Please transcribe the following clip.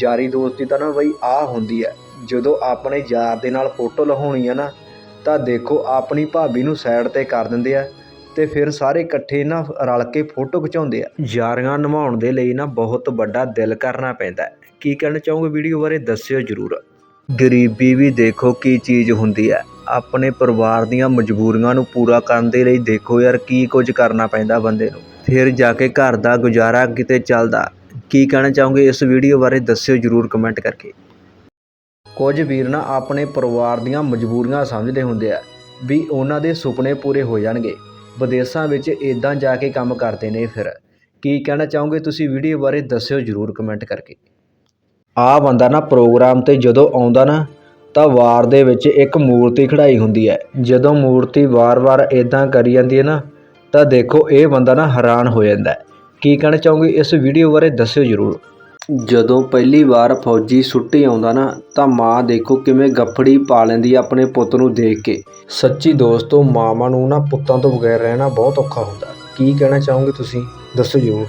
ਯਾਰੀ ਦੋਸਤੀ ਤਾਂ ਨਾ ਬਈ ਆਹ ਹੁੰਦੀ ਹੈ। ਜਦੋਂ ਆਪਣੇ ਯਾਰ ਦੇ ਨਾਲ ਫੋਟੋ ਲਹਾਉਣੀ ਹੈ ਨਾ, ਤਾਂ ਦੇਖੋ ਆਪਣੀ ਭਾਬੀ ਨੂੰ ਸਾਈਡ ਤੇ ਕਰ ਦਿੰਦੇ ਆ ਅਤੇ ਫਿਰ ਸਾਰੇ ਇਕੱਠੇ ਨਾ ਰਲ ਕੇ ਫੋਟੋ ਖਿਚਾਉਂਦੇ ਆ। ਯਾਰੀਆਂ ਨਿਭਾਉਣ ਦੇ ਲਈ ਨਾ ਬਹੁਤ ਵੱਡਾ ਦਿਲ ਕਰਨਾ ਪੈਂਦਾ ਕੀ ਕਹਿਣਾ ਚਾਹੋਗੇ ਵੀਡੀਓ ਬਾਰੇ, ਦੱਸਿਓ ਜਰੂਰ। ਗਰੀਬੀ ਵੀ ਦੇਖੋ ਕੀ ਚੀਜ਼ ਹੁੰਦੀ ਹੈ। ਆਪਣੇ ਪਰਿਵਾਰ ਦੀਆਂ ਮਜਬੂਰੀਆਂ ਨੂੰ ਪੂਰਾ ਕਰਨ ਦੇ ਲਈ ਦੇਖੋ ਯਾਰ ਕੀ ਕੁਝ ਕਰਨਾ ਪੈਂਦਾ ਬੰਦੇ ਨੂੰ। ਫਿਰ ਜਾ ਕੇ ਘਰ ਦਾ ਗੁਜ਼ਾਰਾ ਕਿਤੇ ਚੱਲਦਾ। ਕੀ ਕਹਿਣਾ ਚਾਹੋਗੇ, ਇਸ ਵੀਡੀਓ ਬਾਰੇ ਦੱਸਿਓ ਜਰੂਰ ਕਮੈਂਟ ਕਰਕੇ। ਕੁਝ ਵੀਰ ਨਾ ਆਪਣੇ ਪਰਿਵਾਰ ਦੀਆਂ ਮਜਬੂਰੀਆਂ ਸਮਝਦੇ ਹੁੰਦੇ ਆ ਵੀ ਉਹਨਾਂ ਦੇ ਸੁਪਨੇ ਪੂਰੇ ਹੋ ਜਾਣਗੇ। ਵਿਦੇਸ਼ਾਂ ਵਿੱਚ ਇਦਾਂ ਜਾ ਕੇ ਕੰਮ ਕਰਦੇ ਨੇ ਫਿਰ। ਕੀ ਕਹਿਣਾ ਚਾਹੋਗੇ, ਤੁਸੀਂ ਵੀਡੀਓ ਬਾਰੇ ਦੱਸਿਓ ਜਰੂਰ ਕਮੈਂਟ ਕਰਕੇ। ਆ ਬੰਦਾ ਨਾ ਪ੍ਰੋਗਰਾਮ ਤੇ ਜਦੋਂ ਆਉਂਦਾ ਨਾ, ਤਾਂ ਵਾਰ ਦੇ ਵਿੱਚ ਇੱਕ ਮੂਰਤੀ ਖੜਾਈ ਹੁੰਦੀ ਹੈ। ਜਦੋਂ ਮੂਰਤੀ ਵਾਰ-ਵਾਰ ਇਦਾਂ ਕਰੀ ਜਾਂਦੀ ਹੈ ਨਾ, ਤਾਂ ਦੇਖੋ ਇਹ ਬੰਦਾ ਨਾ ਹੈਰਾਨ ਹੋ ਜਾਂਦਾ ਹੈ। ਕੀ ਕਹਿਣਾ ਚਾਹੋਗੇ ਇਸ ਵੀਡੀਓ ਬਾਰੇ ਦੱਸਿਓ ਜਰੂਰ। ਜਦੋਂ ਪਹਿਲੀ ਵਾਰ ਫੌਜੀ ਛੁੱਟੀ ਆਉਂਦਾ ਨਾ ਤਾਂ ਮਾਂ ਦੇਖੋ ਕਿਵੇਂ ਗੱਫੜੀ ਪਾ ਲੈਂਦੀ ਆ ਆਪਣੇ ਪੁੱਤ ਨੂੰ ਦੇਖ ਕੇ। ਸੱਚੀ ਦੋਸਤੋ ਮਾਵਾਂ ਨੂੰ ਨਾ ਪੁੱਤਾਂ ਤੋਂ ਬਗੈਰ ਰਹਿਣਾ ਬਹੁਤ ਔਖਾ ਹੁੰਦਾ। ਕੀ ਕਹਿਣਾ ਚਾਹੋਗੇ ਤੁਸੀਂ? ਦੱਸੋ ਜਰੂਰ।